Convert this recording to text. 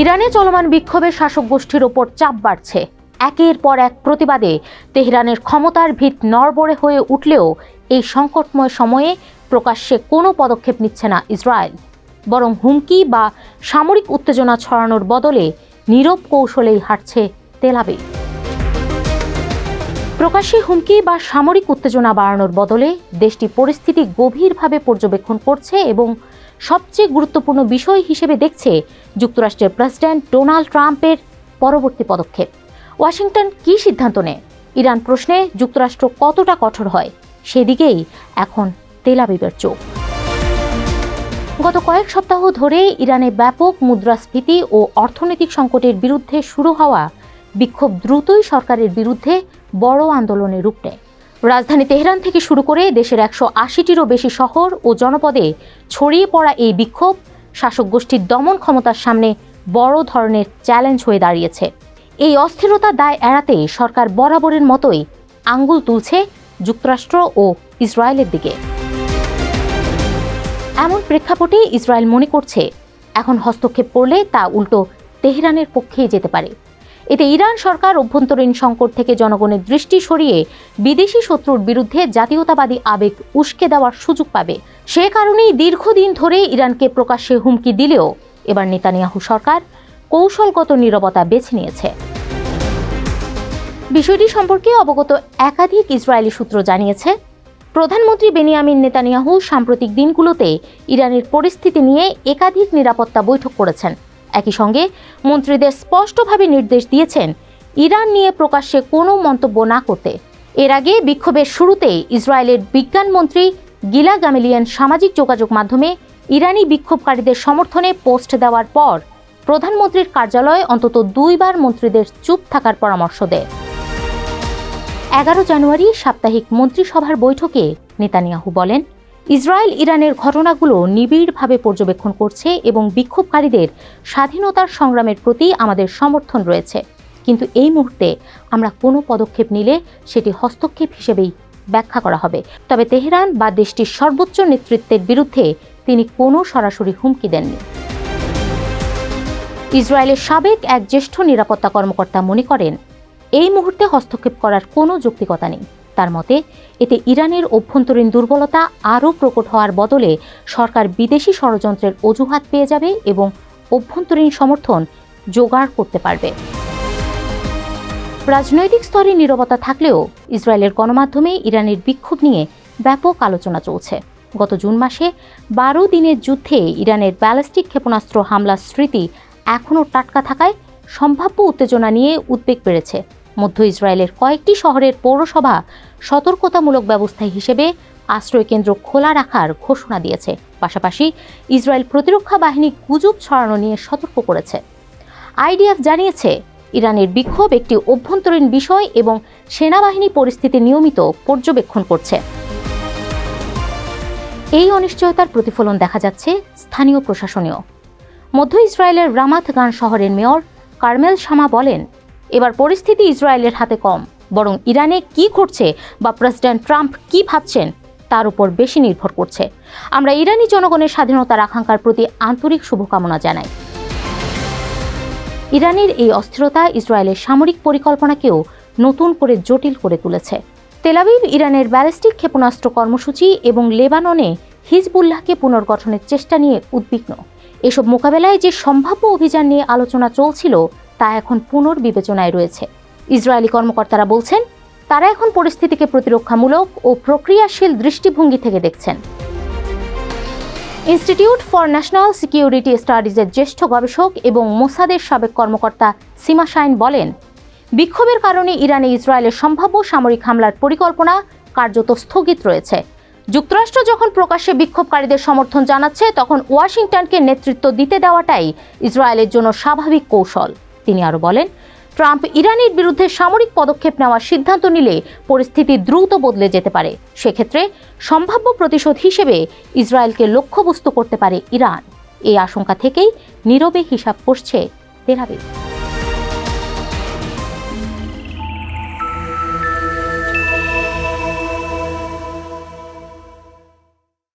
ইরানে চলমান বিক্ষোভে শাসক গোষ্ঠীর ওপর চাপ বাড়ছে। একের পর এক প্রতিবাদে তেহরানের ক্ষমতার ভিত নড়বড়ে হয়ে উঠলেও এই সংকটময় সময়ে প্রকাশ্যে কোনো পদক্ষেপ নিচ্ছে না ইসরায়েল। বরং হুমকি বা সামরিক উত্তেজনা ছড়ানোর বদলে নীরব কৌশলেই হাঁটছে তেলাবে প্রকাশ্যে হুমকি বা সামরিক উত্তেজনা বাড়ানোর বদলে দেশটি পরিস্থিতি গভীরভাবে পর্যবেক্ষণ করছে এবং সবচেয়ে গুরুত্বপূর্ণ বিষয় হিসেবে দেখছে যুক্তরাষ্ট্রের প্রেসিডেন্ট ডোনাল্ড ট্রাম্পের পরবর্তী পদক্ষেপ। ওয়াশিংটন কী সিদ্ধান্ত নেয়? ইরান প্রশ্নে যুক্তরাষ্ট্র কতটা কঠোর হয়? সেদিকেই এখন তেলাবিবের চোখ। গত কয়েক সপ্তাহ ধরে ইরানে ব্যাপক মুদ্রাস্ফীতি ও অর্থনৈতিক সংকটের বিরুদ্ধে শুরু হওয়া বিক্ষোভ দ্রুতই সরকারের বিরুদ্ধে বড় আন্দোলনে রূপ নেয়। রাজধানী তেহরান থেকে শুরু করে দেশের একশো আশিটিরও বেশি শহর ও জনপদে ছড়িয়ে পড়া এই বিক্ষোভ শাসক গোষ্ঠীর দমন ক্ষমতার সামনে বড় ধরনের চ্যালেঞ্জ হয়ে দাঁড়িয়েছে। এই অস্থিরতা দায় এড়াতে সরকার বরাবরের মতোই আঙ্গুল তুলছে যুক্তরাষ্ট্র ও ইসরায়েলের দিকে। এমন প্রেক্ষাপটে ইসরায়েল মনে করছে, এখন হস্তক্ষেপ করলে তা উল্টো তেহরানের পক্ষেই যেতে পারে। এতে ইরান সরকার অভ্যন্তরীণ সংকট থেকে জনগণের দৃষ্টি সরিয়ে বিদেশি শত্রুর বিরুদ্ধে জাতীয়তাবাদী আবেগ উস্কে দেওয়ার সুযোগ পাবে। সে কারণেই দীর্ঘদিন ধরে ইরানকে প্রকাশ্যে হুমকি দিলেও এবার নেতানিয়াহু সরকার কৌশলগত নীরবতা বেছে নিয়েছে। বিষয়টি সম্পর্কে অবগত একাধিক ইসরায়েলি সূত্র জানিয়েছে, প্রধানমন্ত্রী বেনিয়ামিন নেতানিয়াহু সাম্প্রতিক দিনগুলোতে ইরানের পরিস্থিতি নিয়ে একাধিক নিরাপত্তা বৈঠক করেছেন। একই সঙ্গে মন্ত্রীদের স্পষ্টভাবে নির্দেশ দিয়েছেন, ইরান নিয়ে প্রকাশ্যে কোনো মন্তব্য না করতে। এর আগে বিক্ষোভের শুরুতে ইসরায়েলের বিজ্ঞানমন্ত্রী গিলা গামেলিয়ান সামাজিক যোগাযোগ মাধ্যমে ইরানি বিক্ষোভকারীদের সমর্থনে পোস্ট দেওয়ার পর প্রধানমন্ত্রীর কার্যালয়ে অন্তত দুইবার মন্ত্রীদের চুপ থাকার পরামর্শ দেয়। এগারো জানুয়ারি সাপ্তাহিক মন্ত্রিসভার বৈঠকে নেতানিয়াহু বলেন ইসরায়েল ইরানের ঘটনাগুলো নিবিড়ভাবে পর্যবেক্ষণ করছে এবং বিক্ষোভকারীদের স্বাধীনতার সংগ্রামের প্রতি আমাদের সমর্থন রয়েছে। কিন্তু এই মুহূর্তে আমরা কোনো পদক্ষেপ নিলে সেটি হস্তক্ষেপ হিসেবেই ব্যাখ্যা করা হবে। তবে তেহরান বা দেশটির সর্বোচ্চ নেতৃত্বের বিরুদ্ধে তিনি কোনো সরাসরি হুমকি দেননি। ইসরায়েলের সাবেক এক জ্যেষ্ঠ নিরাপত্তা কর্মকর্তা মনে করেন, এই মুহূর্তে হস্তক্ষেপ করার কোনো যৌক্তিকতা নেই। তার মতে, এতে ইরানের অভ্যন্তরীণ দুর্বলতা আরও প্রকট হওয়ার বদলে সরকার বিদেশি ষড়যন্ত্রের অজুহাত পেয়ে যাবে এবং অভ্যন্তরীণ সমর্থন জোগাড় করতে পারবে। রাজনৈতিক স্তরে নীরবতা থাকলেও ইসরায়েলের গণমাধ্যমে ইরানের বিক্ষোভ নিয়ে ব্যাপক আলোচনা চলছে। গত জুন মাসে বারো দিনের যুদ্ধে ইরানের ব্যালিস্টিক ক্ষেপণাস্ত্র হামলার স্মৃতি এখনও টাটকা থাকায় সম্ভাব্য উত্তেজনা নিয়ে উদ্বেগ বেড়েছে। মধ্য ইসরায়েলের কয়েকটি শহরের পৌরসভা সতর্কতামূলক ব্যবস্থা হিসেবে আশ্রয়কেন্দ্র খোলা রাখার ঘোষণা দিয়েছে। পাশাপাশি ইসরায়েল প্রতিরক্ষা বাহিনী গুজব ছড়ানো নিয়ে সতর্ক করেছে। আইডিএফ জানিয়েছে, ইরানের বিক্ষোভ একটি অভ্যন্তরীণ বিষয় এবং সেনাবাহিনী পরিস্থিতি নিয়মিত পর্যবেক্ষণ করছে। এই অনিশ্চয়তার প্রতিফলন দেখা যাচ্ছে স্থানীয় প্রশাসনেও। মধ্য ইসরায়েলের রামাত গান শহরের মেয়র কার্মেল শামা বলেন এবার পরিস্থিতি ইসরায়েলের হাতে কম। বরং ইরানে কি ঘটছে বা প্রেসিডেন্ট ট্রাম্প কি ভাবছেন, তার উপর বেশি নির্ভর করছে। আমরা ইরানি জনগণের স্বাধীনতার আকাঙ্ক্ষার প্রতি আন্তরিক শুভকামনা জানাই। ইরানের এই অস্থিরতা ইসরায়েলের সামরিক পরিকল্পনাকেও নতুন করে জটিল করে তুলেছে। তেলাবিব ইরানের ব্যালিস্টিক ক্ষেপণাস্ত্র কর্মসূচি এবং লেবাননে হিজবুল্লাহকে পুনর্গঠনের চেষ্টা নিয়ে উদ্বিগ্ন। এসব মোকাবেলায় যে সম্ভাব্য অভিযান নিয়ে আলোচনা চলছিল তা এখন পুনর্বিবেচনায় রয়েছে। ইসরায়েলি কর্মকর্তারা বলছেন, তারা এখন পরিস্থিতিকে প্রতিরক্ষামূলক ও প্রক্রিয়াশীল দৃষ্টিভঙ্গি থেকে দেখছেন। ইনস্টিটিউট ফর ন্যাশনাল সিকিউরিটি স্টাডিজের জ্যেষ্ঠ গবেষক এবং মোসাদের সাবেক কর্মকর্তা সীমা শাইন বলেন, বিক্ষোভের কারণে ইরানে ইসরায়েলের সম্ভাব্য সামরিক হামলার পরিকল্পনা কার্যত স্থগিত রয়েছে। যুক্তরাষ্ট্র যখন প্রকাশ্যে বিক্ষোভকারীদের সমর্থন জানাচ্ছে, তখন ওয়াশিংটনকে নেতৃত্ব দিতে দেওয়াটাই ইসরায়েলের জন্য স্বাভাবিক কৌশল। তিনি আরও বলেন, ট্রাম্প ইরানের বিরুদ্ধে সামরিক পদক্ষেপ নেওয়ার সিদ্ধান্ত নিলে পরিস্থিতি দ্রুত বদলে যেতে পারে। সেক্ষেত্রে সম্ভাব্য প্রতিশোধ হিসেবে ইসরায়েলকে লক্ষ্যবস্তু করতে পারে ইরান। এই আশঙ্কা থেকেই নীরবে হিসাব করছে তেলাবিব